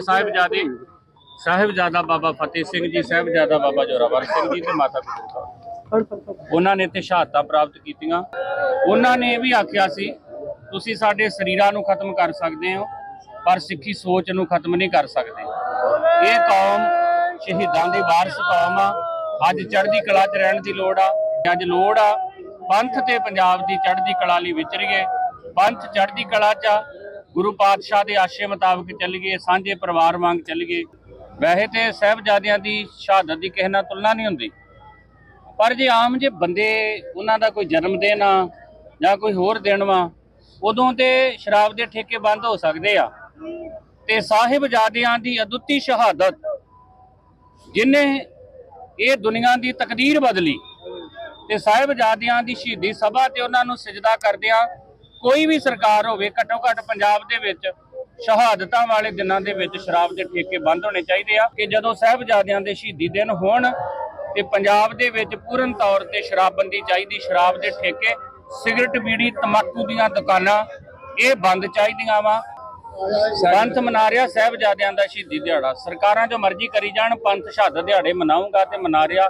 ਸਾਹਿਬਜ਼ਾਦੇ ਸਾਹਿਬਜ਼ਾਦਾ ਬਾਬਾ ਫਤਿਹ ਸਿੰਘ ਜੀ, ਸਾਹਿਬਜ਼ਾਦਾ ਬਾਬਾ ਜੋਰਾਵਰ ਸਿੰਘ ਜੀ ਤੇ ਮਾਤਾ ਗੁਜਰ ਕੌਰ ਉਹਨਾਂ ਨੇ ਤੇ ਸ਼ਹਾਦਤਾਂ ਪ੍ਰਾਪਤ ਕੀਤੀਆਂ। ਉਹਨਾਂ ਨੇ ਇਹ ਵੀ ਆਖਿਆ ਸੀ, ਤੁਸੀਂ ਸਾਡੇ ਸਰੀਰਾਂ ਨੂੰ ਖਤਮ ਕਰ ਸਕਦੇ ਹੋ, ਪਰ ਸਿੱਖੀ ਸੋਚ ਨੂੰ ਖਤਮ ਨਹੀਂ ਕਰ ਸਕਦੇ। ਇਹ ਕੌਮ ਸ਼ਹੀਦਾਂ ਦੀ ਵਾਰਸ ਕੌਮ ਆ। ਅੱਜ ਚੜ੍ਹਦੀ ਕਲਾ 'ਚ ਰਹਿਣ ਦੀ ਲੋੜ ਆ। ਅੱਜ ਲੋੜ ਆ, ਪੰਥ ਤੇ ਪੰਜਾਬ ਦੀ ਚੜ੍ਹਦੀ ਕਲਾ ਲਈ ਵਿਚਰੀਏ ਪੰਥ ਚੜ੍ਹਦੀ ਕਲਾ 'ਚ ਆ ਗੁਰੂ ਪਾਤਸ਼ਾਹ ਦੇ ਆਸ਼ੇ ਮੁਤਾਬਕ ਚੱਲੀਏ ਸਾਂਝੇ ਪਰਿਵਾਰ ਵਾਂਗ ਚੱਲੀਏ ਵੈਸੇ ਤੇ ਸਾਹਿਬਜ਼ਾਦਿਆਂ ਦੀ ਸ਼ਹਾਦਤ ਦੀ ਕਿਸੇ ਨਾਲ ਤੁਲਨਾ ਨਹੀਂ ਹੁੰਦੀ। ਪਰ ਜੇ ਆਮ ਜੇ ਬੰਦੇ ਉਹਨਾਂ ਦਾ ਕੋਈ ਜਨਮ ਦਿਨ ਆ ਜਾਂ ਕੋਈ ਹੋਰ ਦਿਨ ਵਾ, ਉਦੋਂ ਤੇ ਸ਼ਰਾਬ ਦੇ ਠੇਕੇ ਬੰਦ ਹੋ ਸਕਦੇ ਆ। ਤੇ ਸਾਹਿਬਜ਼ਾਦਿਆਂ ਦੀ ਅਦੁੱਤੀ ਸ਼ਹਾਦਤ, ਜਿਨੇ ਇਹ ਦੁਨੀਆ ਦੀ ਤਕਦੀਰ ਬਦਲੀ, ਤੇ ਸਾਹਿਬਜ਼ਾਦਿਆਂ ਦੀ ਸ਼ਹੀਦੀ ਸਭਾ ਤੇ ਉਹਨਾਂ ਨੂੰ ਸਜਦਾ ਕਰਦਿਆਂ ਕੋਈ ਵੀ ਸਰਕਾਰ ਹੋਵੇ, ਘੱਟੋ ਘੱਟ ਪੰਜਾਬ ਦੇ ਵਿੱਚ ਸ਼ਹਾਦਤਾਂ ਵਾਲੇ ਦਿਨਾਂ ਦੇ ਵਿੱਚ ਸ਼ਰਾਬ ਦੇ ਠੇਕੇ ਬੰਦ ਹੋਣੇ ਚਾਹੀਦੇ ਆ ਕਿ ਜਦੋਂ ਸਾਹਿਬਜ਼ਾਦਿਆਂ ਦੇ ਸ਼ਹੀਦੀ ਦਿਨ ਹੋਣ ਤੇ ਪੰਜਾਬ ਦੇ ਵਿੱਚ ਪੂਰਨ ਤੌਰ ਤੇ ਸ਼ਰਾਬਬੰਦੀ ਚਾਹੀਦੀ, ਸ਼ਰਾਬ ਦੇ ਠੇਕੇ, ਸਿਗਰਟ, ਬੀੜੀ ਤੰਬਾਕੂ ਦੀਆਂ ਦੁਕਾਨਾਂ, ਇਹ ਬੰਦ ਚਾਹੀਦੀਆਂ ਵਾ। ਪੰਥ ਮਨਾ ਰਿਹਾ ਸਾਹਿਬਜ਼ਾਦਿਆਂ ਦਾ ਸ਼ਹੀਦੀ ਦਿਹਾੜਾ। ਸਰਕਾਰਾਂ ਜੋ ਮਰਜ਼ੀ ਕਰੀ ਜਾਣ, ਪੰਥ ਸ਼ਹਾਦਤ ਦਿਹਾੜੇ ਮਨਾਊਗਾ ਤੇ ਮਨਾ ਰਿਹਾ